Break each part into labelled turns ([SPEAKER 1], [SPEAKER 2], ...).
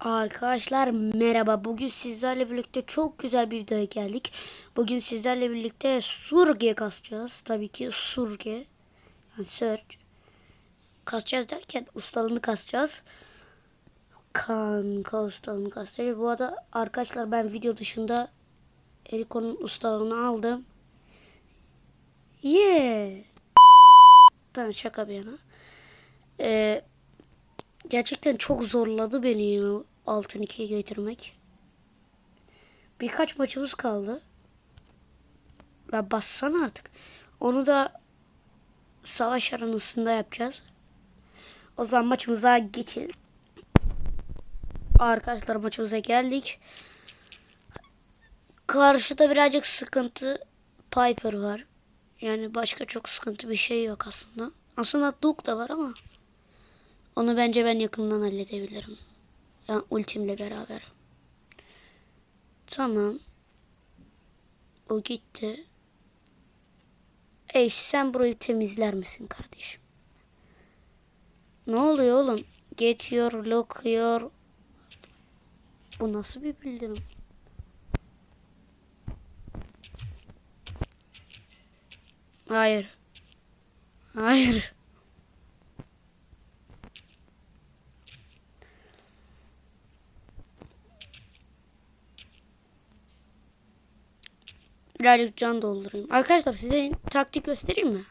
[SPEAKER 1] Arkadaşlar merhaba. Bugün sizlerle birlikte çok güzel bir videoya geldik. Bugün sizlerle birlikte surge kasacağız. Tabii ki surge. Yani search. Kasacağız derken ustalığını kasacağız. Kanka ustalığını kasacağız. Bu arada arkadaşlar ben video dışında Eriko'nun ustalığını aldım. Yeah. Tamam şaka bir yana. Ee, gerçekten çok zorladı beni ya altın ikiye getirmek. Birkaç maçımız kaldı. Ya bassana artık. Onu da savaş aranasında yapacağız. O zaman maçımıza geçelim. Arkadaşlar maçımıza geldik. Karşıda birazcık sıkıntı Piper var. Yani başka çok sıkıntı bir şey yok aslında. Aslında Duke da var ama onu bence ben yakından halledebilirim. Yani ultimle beraber. Tamam. O gitti. Ey sen burayı temizler misin kardeşim? Ne oluyor oğlum? Get your look your... Bu nasıl bir bildirim? Hayır. Hayır. Birazcık can doldurayım. Arkadaşlar size taktik göstereyim mi?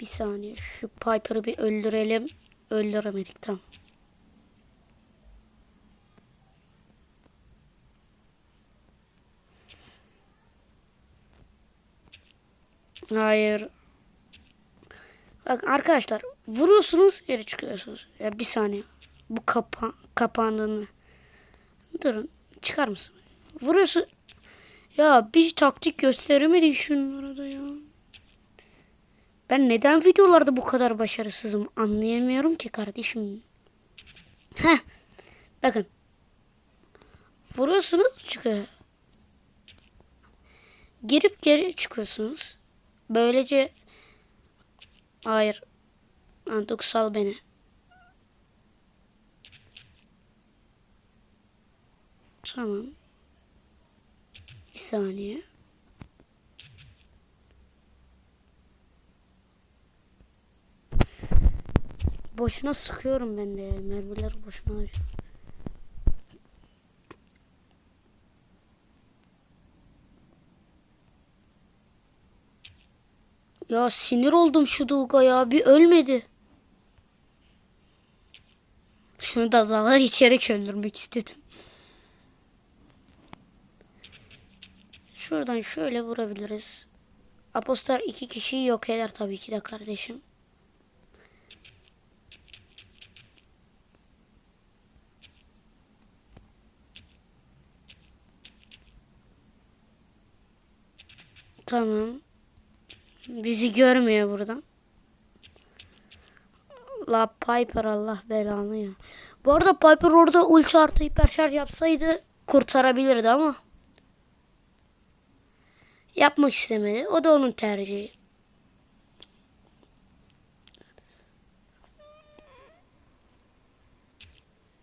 [SPEAKER 1] Bir saniye şu Piper'ı bir öldürelim. Öldüremedik tamam. Hayır. Bak arkadaşlar vuruyorsunuz geri çıkıyorsunuz. Ya bir saniye. Bu kapa kapandığını. Durun. Çıkar mısın? Vuruyorsun. Ya bir taktik gösteremedik şunlara da ya. Ben neden videolarda bu kadar başarısızım anlayamıyorum ki kardeşim. Heh. Bakın. Vuruyorsunuz çıkıyor. Girip geri çıkıyorsunuz. Böylece hayır. Antuk sal beni. Tamam. Bir saniye. Boşuna sıkıyorum ben de. Mermiler boşuna harcıyorum. Ya sinir oldum şu Dulga ya. Bir ölmedi. Şunu da dala içerek öldürmek istedim. Şuradan şöyle vurabiliriz. Apostar iki kişiyi yok eder tabii ki de kardeşim. Tamam. Bizi görmüyor buradan. La Piper Allah belanı ya. Bu arada Piper orada ulti artı hiperşarj yapsaydı kurtarabilirdi ama. Yapmak istemedi. O da onun tercihi.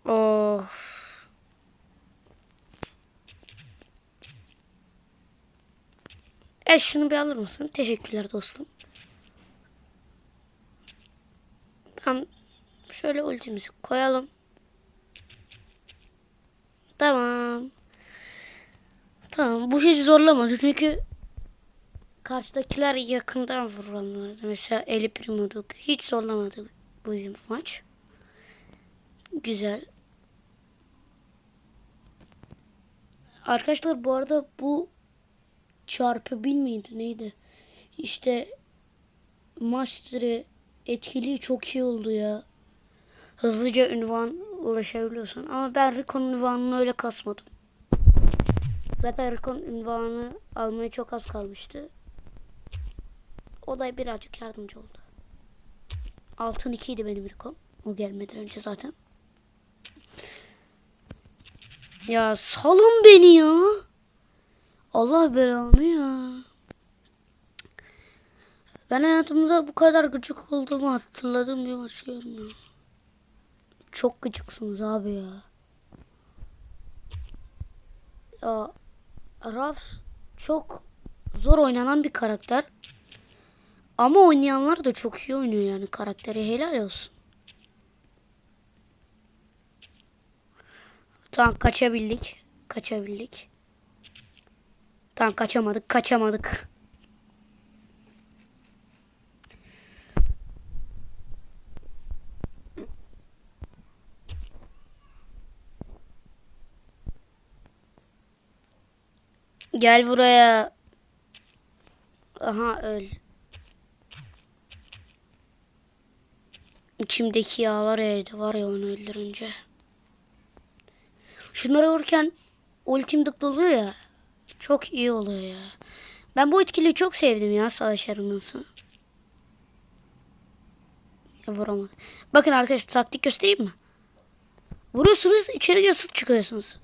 [SPEAKER 1] Of. E şunu bir alır mısın? Teşekkürler dostum. Tamam. Şöyle ultimizi koyalım. Tamam. Tamam. Bu hiç zorlamadı çünkü karşıdakiler yakından vuranlardı. Mesela Eli Primoduk hiç zorlamadı bu maç. Güzel. Arkadaşlar bu arada bu çarpı bin miydi neydi? İşte maçları etkili çok iyi oldu ya. Hızlıca ünvan ulaşabiliyorsun. Ama ben Rico'nun ünvanını öyle kasmadım. Zaten Rico'nun ünvanı almaya çok az kalmıştı. O da birazcık yardımcı oldu. Altın 2 idi benim Rico'm. O gelmeden önce zaten. Ya salın beni ya. Allah belanı ya. Ben hayatımda bu kadar gıcık olduğumu hatırladığım bir maç görmüyorum. Çok gıcıksınız abi ya. Ya Raf çok zor oynanan bir karakter. Ama oynayanlar da çok iyi oynuyor yani karakteri helal olsun. Tamam kaçabildik. Kaçabildik. Tamam kaçamadık kaçamadık. Gel buraya. Aha öl. İçimdeki yağlar eridi var ya onu öldürünce. Şunları vururken ultim doluyor ya. Çok iyi oluyor ya. Ben bu etkiliyi çok sevdim ya savaş arenası. Ya vuramadım. Bakın arkadaşlar taktik göstereyim mi? Vuruyorsunuz içeri yansıt çıkıyorsunuz.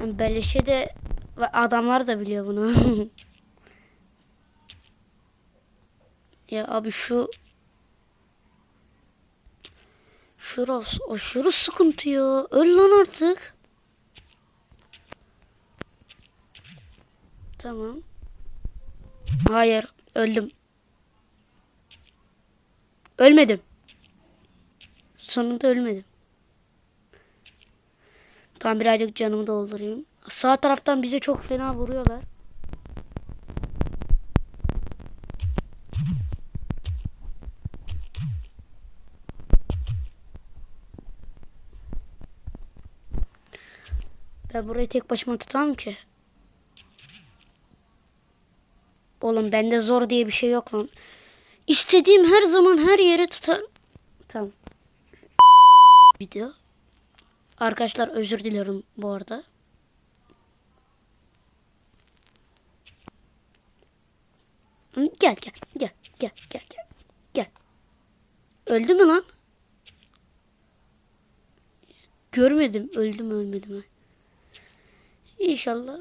[SPEAKER 1] Yani Beleşe de adamlar da biliyor bunu. ya abi şu Şurası aşırı sıkıntı ya. Öl lan artık. Tamam. Hayır. Öldüm. Ölmedim. Sonunda ölmedim. Tam birazcık canımı doldurayım. Sağ taraftan bize çok fena vuruyorlar. Ben burayı tek başıma tutamam ki. Oğlum bende zor diye bir şey yok lan. İstediğim her zaman her yere tutar. Tamam. Video. Arkadaşlar özür diliyorum bu arada. Gel gel gel gel gel gel. Gel. Öldü mü lan? Görmedim. Öldü mü ölmedi? İnşallah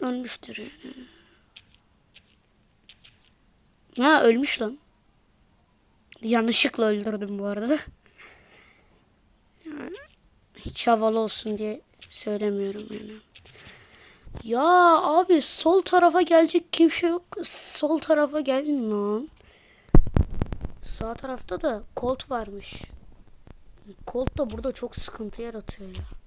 [SPEAKER 1] ölmüştür yani. Ha ölmüş lan. Yanlışlıkla öldürdüm bu arada. Hiç havalı olsun diye söylemiyorum yani. Ya abi sol tarafa gelecek kimse yok. Sol tarafa gelin lan. Sağ tarafta da Colt varmış. Colt da burada çok sıkıntı yaratıyor ya.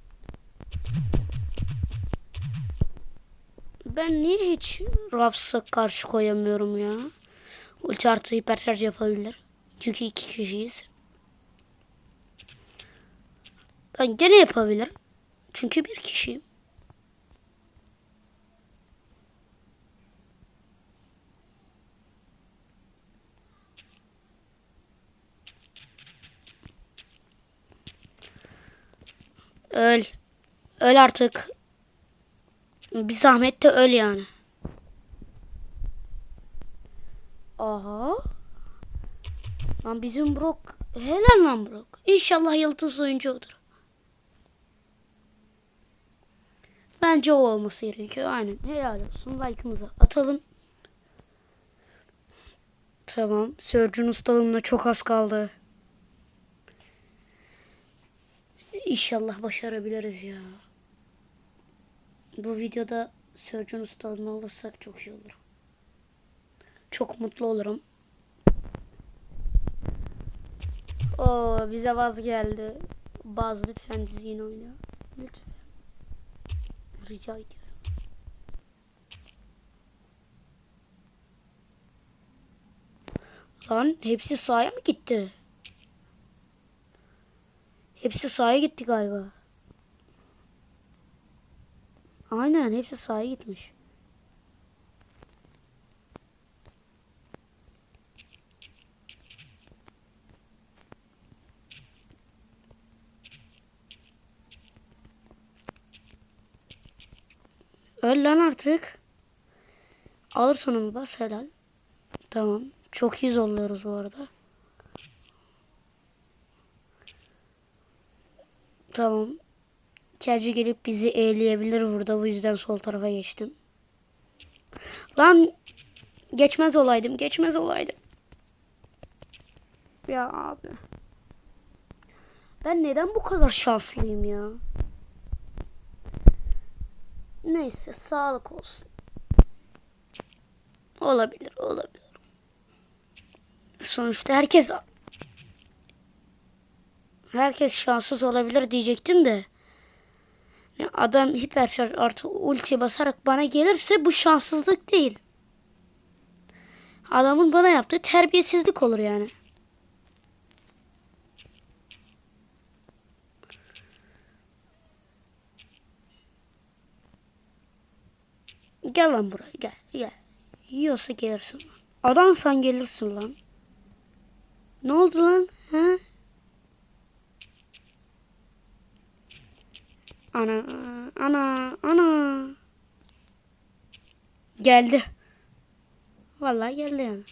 [SPEAKER 1] Ben niye hiç Raps'a karşı koyamıyorum ya? Ulti artı hiperşarj yapabilir. Çünkü iki kişiyiz. Ben gene yapabilir. Çünkü bir kişiyim. Öl. Öl artık. Bir zahmet de öl yani. Aha. Lan bizim Brock helal lan Brock. İnşallah yıldız oyuncu odur. Bence o olması gerekiyor. Aynen. Helal olsun. Like'ımızı atalım. Tamam. Surgeon ustalığımla çok az kaldı. İnşallah başarabiliriz ya. Bu videoda Surgeon ustalığını alırsak çok iyi olur. Çok mutlu olurum. Oo bize vaz geldi. Baz lütfen dizgin oyna. Lütfen. Rica ediyorum. Lan hepsi sahaya mı gitti? Hepsi sahaya gitti galiba. Aynen hepsi sahaya gitmiş. Öl lan artık. Alırsın onu bas helal. Tamam. Çok iyi zorluyoruz bu arada. Tamam. Kelci gelip bizi eğleyebilir burada. Bu yüzden sol tarafa geçtim. Lan geçmez olaydım. Geçmez olaydım. Ya abi. Ben neden bu kadar şanslıyım ya? Neyse sağlık olsun. Olabilir, olabilir. Sonuçta herkes herkes şanssız olabilir diyecektim de. Adam hiperşarj artı ulti basarak bana gelirse bu şanssızlık değil. Adamın bana yaptığı terbiyesizlik olur yani. Gel lan buraya gel gel. Yiyorsa gelirsin lan. Adamsan gelirsin lan. Ne oldu lan? Ha? Ana ana ana. Geldi. Vallahi geldi yani.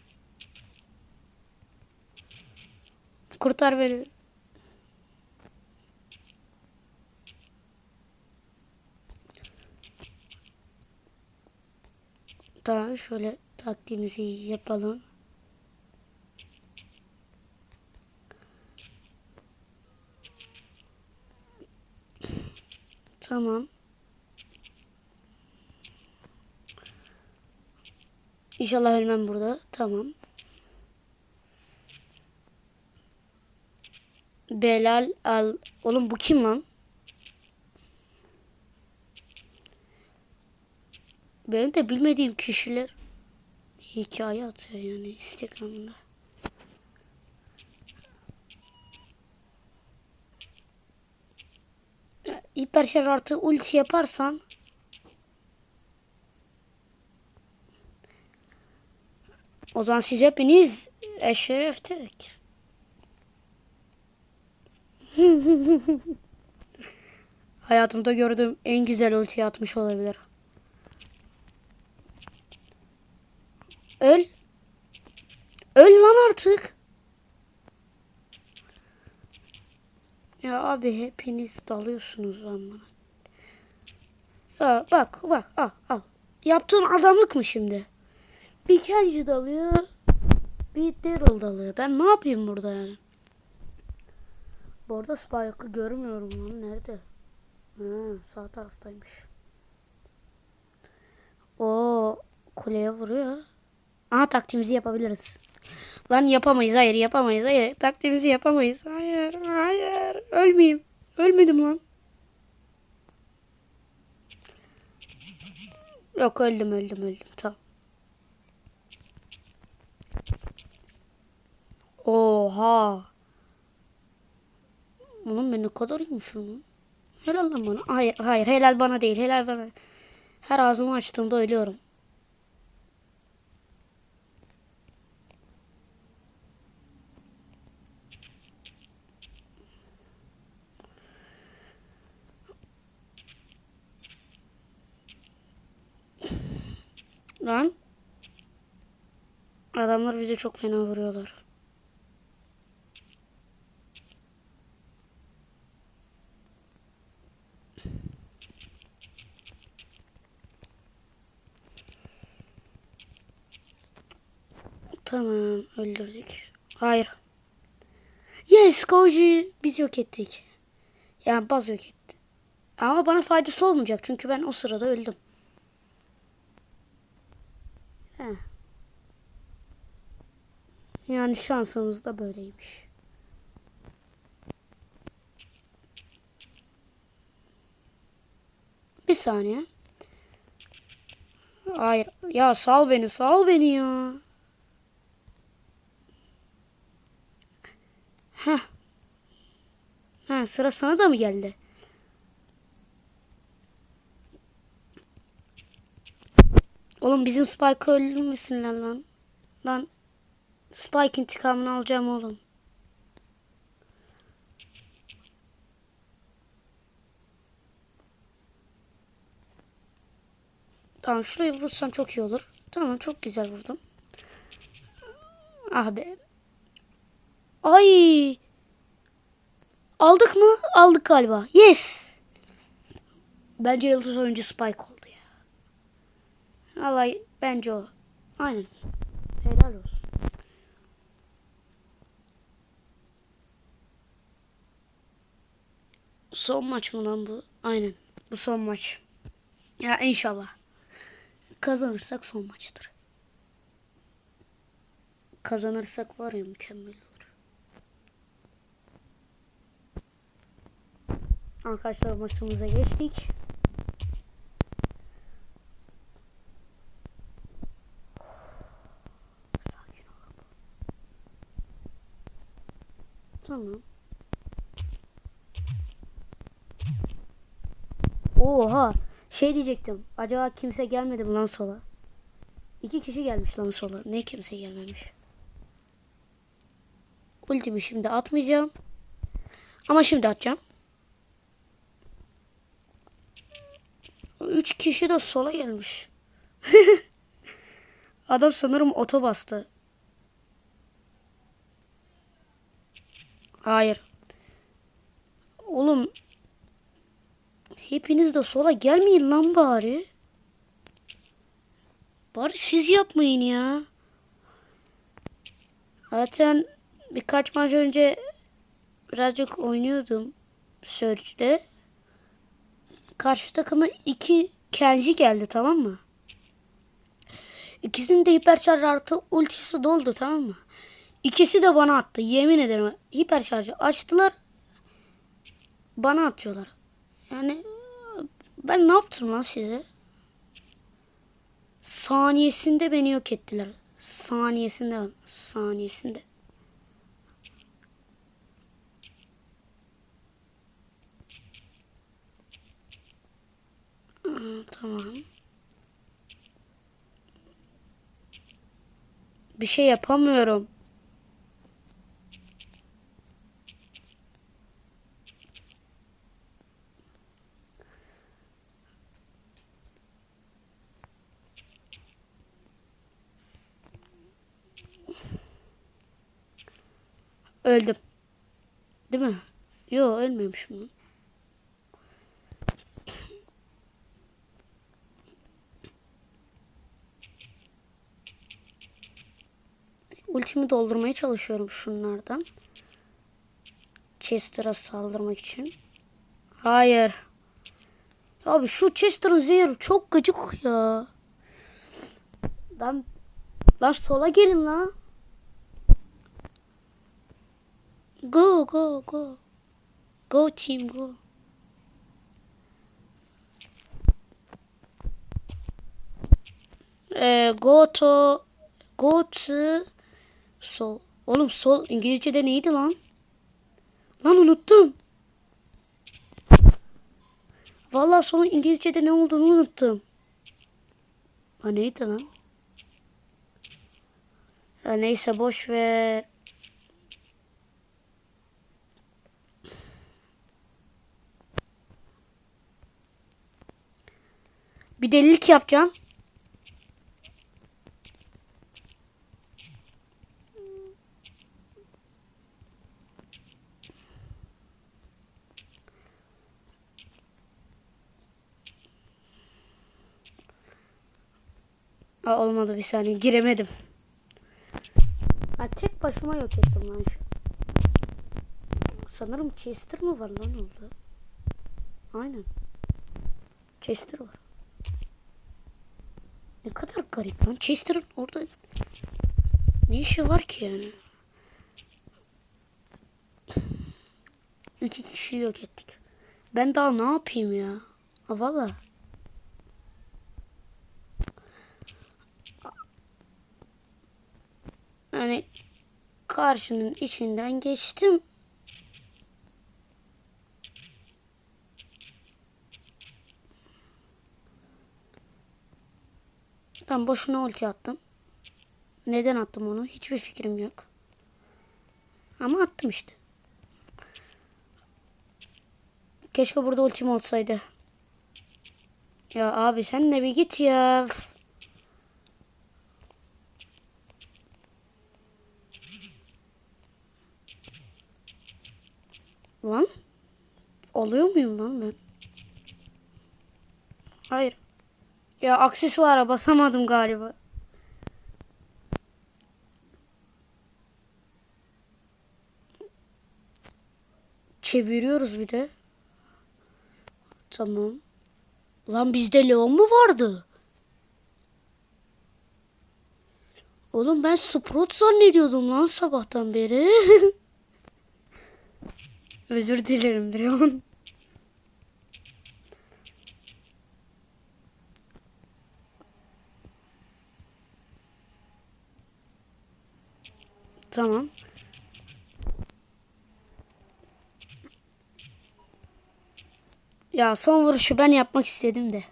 [SPEAKER 1] Kurtar beni. Tamam şöyle taktiğimizi yapalım. Tamam. İnşallah ölmem burada. Tamam. Belal al. Oğlum bu kim lan? Benim de bilmediğim kişiler hikaye atıyor yani Instagram'da. Hiperşarj artı ulti yaparsan o zaman siz hepiniz eşreftik. Hayatımda gördüğüm en güzel ulti atmış olabilir. Öl. Öl lan artık. Ya abi hepiniz dalıyorsunuz bana. Ya bak bak al al. Yaptığın adamlık mı şimdi? Bir Kenji dalıyor. Bir Daryl dalıyor. Ben ne yapayım burada yani? Bu arada Spike'ı görmüyorum lan. Nerede? Ha, sağ taraftaymış. O kuleye vuruyor. Aha taktiğimizi yapabiliriz. Lan yapamayız. Hayır yapamayız. Hayır taktiğimizi yapamayız. Hayır. Hayır. Ölmeyeyim. Ölmedim lan. Yok öldüm öldüm öldüm. Tamam. Oha. Oğlum ben ne kadar iyiymişim lan. Helal lan bana. Hayır hayır helal bana değil. Helal bana. Her ağzımı açtığımda ölüyorum. Lan. Adamlar bize çok fena vuruyorlar. Tamam öldürdük. Hayır. Yes Koji biz yok ettik. Yani Baz yok etti. Ama bana faydası olmayacak çünkü ben o sırada öldüm. Yani şansımız da böyleymiş. Bir saniye. Hayır. Ya sal beni, sal beni ya. Heh. Ha, sıra sana da mı geldi? Oğlum bizim Spike öldürmesinler lan. Lan Spike intikamını alacağım oğlum. Tamam şuraya vurursam çok iyi olur. Tamam çok güzel vurdum. Ah be. Ay. Aldık mı? Aldık galiba. Yes. Bence yıldız oyuncu Spike oldu ya. Vallahi bence o. Aynen. Helal olsun. Son maç mı lan bu? Aynen. Bu son maç. Ya inşallah. Kazanırsak son maçtır. Kazanırsak var ya mükemmel olur. Arkadaşlar maçımıza geçtik. Tamam. Oha. Şey diyecektim. Acaba kimse gelmedi mi lan sola? İki kişi gelmiş lan sola. Ne kimse gelmemiş. Ultimi şimdi atmayacağım. Ama şimdi atacağım. Üç kişi de sola gelmiş. Adam sanırım oto bastı. Hayır. Oğlum hepiniz de sola gelmeyin lan bari. Bari siz yapmayın ya. Zaten birkaç maç önce birazcık oynuyordum Surge'de. Karşı takıma iki Kenji geldi tamam mı? İkisinin de hiperşarj artı ultisi doldu tamam mı? İkisi de bana attı yemin ederim. Hiperşarjı açtılar. Bana atıyorlar. Yani ben ne yaptım lan size? Saniyesinde beni yok ettiler. Saniyesinde, saniyesinde. Tamam. Bir şey yapamıyorum. Öldüm. Değil mi? Yo ölmemişim lan. Ultimi doldurmaya çalışıyorum şunlardan. Chester'a saldırmak için. Hayır. Abi şu Chester'ın zehri çok gıcık ya. Lan, lan sola gelin lan. Go go go. Go team go. Ee, go to go to sol. Oğlum sol İngilizce'de neydi lan? Lan unuttum. Vallahi solun İngilizce'de ne olduğunu unuttum. Ha neydi lan? Ya neyse boş ver. Bir delilik yapacağım. Aa, olmadı bir saniye giremedim. Ha, tek başıma yok ettim lan şu. Sanırım Chester mı var lan orada? Aynen. Chester var. Ne kadar garip lan. Chester'ın orada ne işi var ki yani? İki kişiyi yok ettik. Ben daha ne yapayım ya? Ha valla. Yani karşının içinden geçtim. Tam boşuna ulti attım. Neden attım onu? Hiçbir fikrim yok. Ama attım işte. Keşke burada ultim olsaydı. Ya abi sen de bir git ya. Lan. Oluyor muyum lan ben? Hayır. Ya aksesuara basamadım galiba. Çeviriyoruz bir de. Tamam. Lan bizde Leon mu vardı? Oğlum ben Sprout zannediyordum lan sabahtan beri. Özür dilerim Leon. Tamam. Ya son vuruşu ben yapmak istedim de.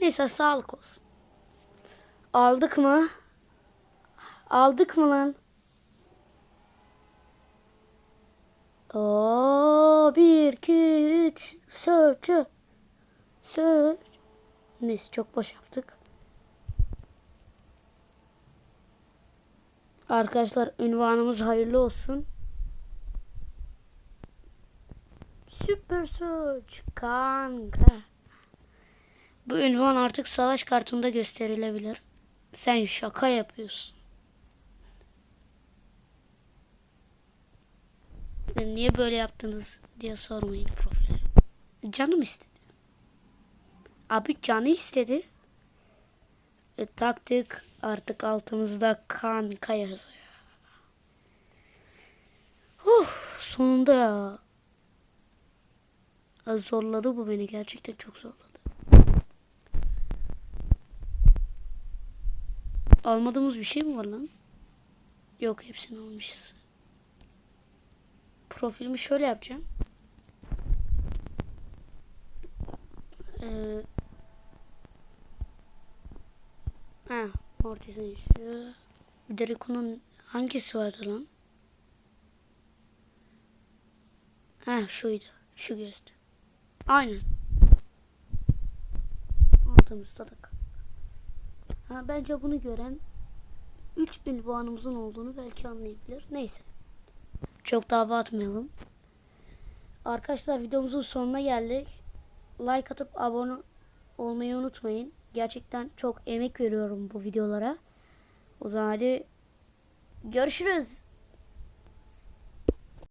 [SPEAKER 1] Neyse sağlık olsun. Aldık mı? Aldık mı lan? Oo, bir, iki, üç, search. Search. Neyse çok boş yaptık. Arkadaşlar ünvanımız hayırlı olsun. Süper Search kanka. Bu ünvan artık savaş kartında gösterilebilir. Sen şaka yapıyorsun. Ya niye böyle yaptınız diye sormayın profile. Canım istedi. Abi canı istedi. E, taktık artık altımızda kanka yazıyor. Huh, sonunda. Ya Zorladı bu beni gerçekten çok zorladı. Almadığımız bir şey mi var lan? Yok hepsini almışız. Profilimi şöyle yapacağım. Ee, ha, Mortis'in işi. Draco'nun hangisi vardı lan? Ha şuydu. Şu gözdü. Aynen. Altımızda da kal. Ha, bence bunu gören 3 ünvanımızın olduğunu belki anlayabilir. Neyse. Çok dava atmayalım. Arkadaşlar videomuzun sonuna geldik. Like atıp abone olmayı unutmayın. Gerçekten çok emek veriyorum bu videolara. O zaman hadi görüşürüz.